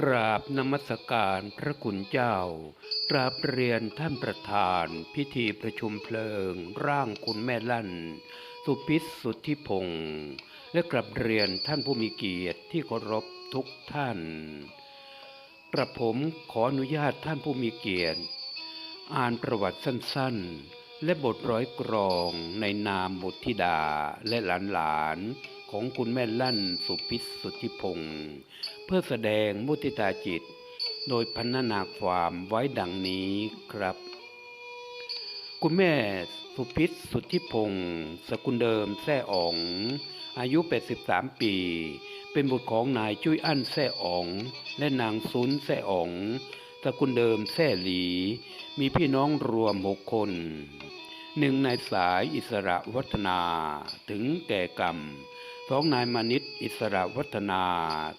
กราบนมัสการพระคุณเจ้า กราบเรียนท่านประธาน พิธีประชุมเพลิง ร่างคุณแม่ลั่น สุพิษสุทธิพงศ์และกราบเรียนท่านผู้มีเกียรติที่เคารพทุกท่าน กระผมขออนุญาตท่านผู้มีเกียรติ อ่านประวัติสั้นๆ และบทร้อยกรองในนามบุตรธิดาและหลานๆของคุณแม่ลั่นสุพิษสุทธิพงศ์ เพื่อแสดงมุติตาจิต โดยพันนาความไว้ดังนี้ครับ คุณแม่สุพิษสุทธิพงศ์สกุลเดิมแซ่อ๋อง อายุ 83 ปี เป็นบุตรของนายจุ้ยอั้นแซ่อ๋อง และนางซุนแซ่อ๋องสกุลเดิมแซ่หลี มีพี่น้องรวมหกคนหนึ่งนายสายอิสระวัฒนาถึงแก่กรรม สองนายมานิตอิสระวัฒนา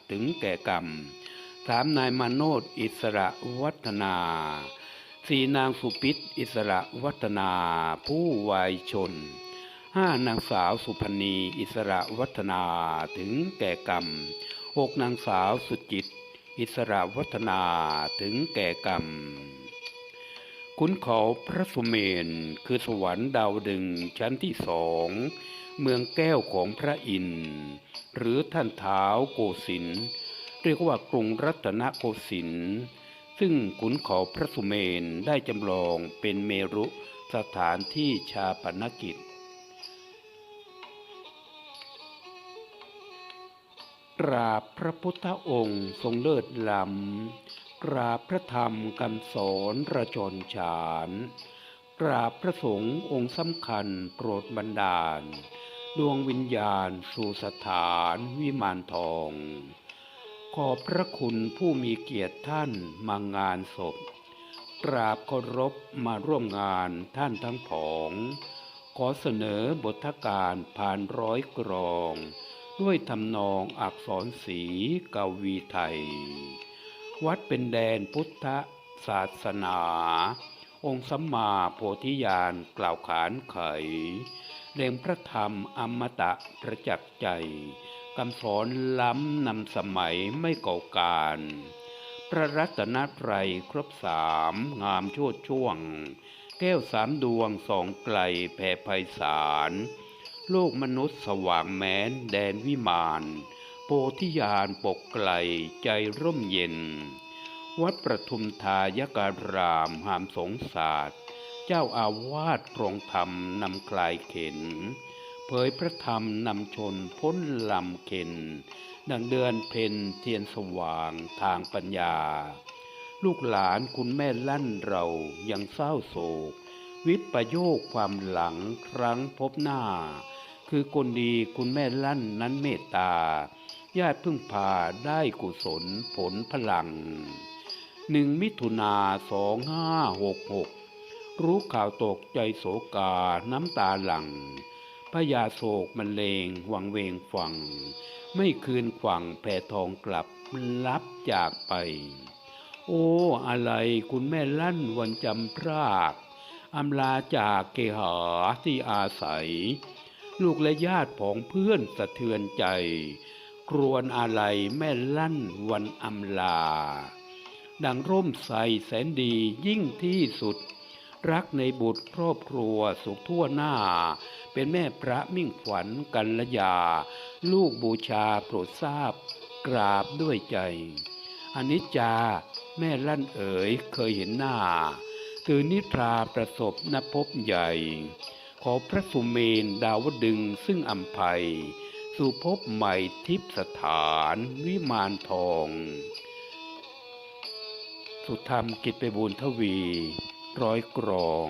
ถึงแก่กรรมสามนายมาโนดอิสระวัฒนาสี่นางสุปิตอิสระวัฒนา ผู้วายชนห้านางสาวสุพณี อิสระวัฒนาถึงแก่กรรมหกนางสาวสุจิต อิสระวัฒนาถึงแก่กรรม ขุนเขาพระสุเมนคือสวรรค์ดาวดึงชั้นที่สองเมืองแก้วของพระอินทร์หรือท่านเท้าโกสินเรียกว่ากรุงรัตนโกสินทร์ซึ่งขุนเขาพระสุเมนได้จำลองเป็นเมรุสถานที่ชาปนกิจ กราบพระพุทธองค์ทรงเลิศล้ำ กราบพระธรรมคำสอนระจรฉาน กราบพระสงฆ์องค์สำคัญโปรดบันดาล ดวงวิญญาณสู่สถานวิมานทอง ขอบพระคุณผู้มีเกียรติท่านมางานศพ กราบเคารพมาร่วมงานท่านทั้งผอง ขอเสนอบทการผ่านร้อยกรอง ด้วยทำนองอักษรสีกวีไทย วัดเป็นแดนพุทธศาสนา องค์สัมมาโพธิญาณกล่าวขานไขเล่งพระธรรมอมตะประจักษ์ใจคำสอนล้ำนำสมัยไม่เก่าการ พระรัตนตรัยครบสามงามโชดช่วง แก้วสามดวงสองไกลแผ่ไพศาลโลกมนุษย์สว่างแม้นแดนวิมาน โพธิญาณปกไกลใจร่มเย็น วัดประทุมทายการามหามสงศาสตร์ เจ้าอาวาสตรงธรรมนำคลายเข็น เผยพระธรรมนำชนพ้นลำเข็น ดังเดือนเพ็ญเทียนสว่างทางปัญญา ลูกหลานคุณแม่ลั่นเรายังเศร้าโศก วิปโยคความหลังครั้งพบหน้า คือคนดีคุณแม่ลั่นนั้นเมตตา ญาติพึ่งพาได้กุศลผลพลังหนึ่งมิถุนาสองห้าหกหกรู้ข่าวตกใจโศกา น้ำตาหลังพระยาโศกมันเลงหวังเวงฝังไม่คืนขวังแผ่ทองกลับลับจากไป โอ้ อะไรคุณแม่ลั่นวันจำพรากอำลาจากเกหาที่อาศัย ลูกและญาติผองเพื่อนสะเทือนใจ ครวนอะไรแม่ลั่นวันอำลา ดังร่มใสแสนดียิ่งที่สุด รักในบุตรครอบครัวสุขทั่วหน้า เป็นแม่พระมิ่งขวัญกัลยา ลูกบูชาโปรดทราบ กราบด้วยใจอนิจจา แม่ลั่นเอ๋ยเคยเห็นหน้า คือนิทราประสบนภพใหญ่ ขอพระสุเมนดาวดึงซึ่งอัมภัยสู่ภพใหม่ทิพสถานวิมานทอง สุธรรมกิจไปบูรทวี ร้อยกรอง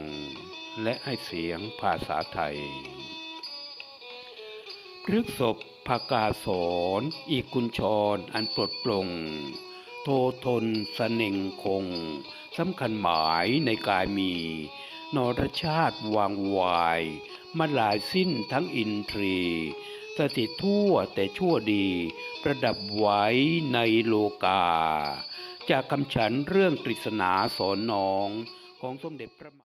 และให้เสียงภาษาไทยพฤกษบภากาสอนอีกกุญชรอันปลดปลง โททนสเน่งคงสำคัญหมายในกายมี นรชาติวางวายมาหลายสิ้นทั้งอินทรีสถิตทั่วแต่ชั่วดี ประดับไว้ในโลกา จากคำฉันเรื่องปริศนาสอนน้องของสมเด็จพระ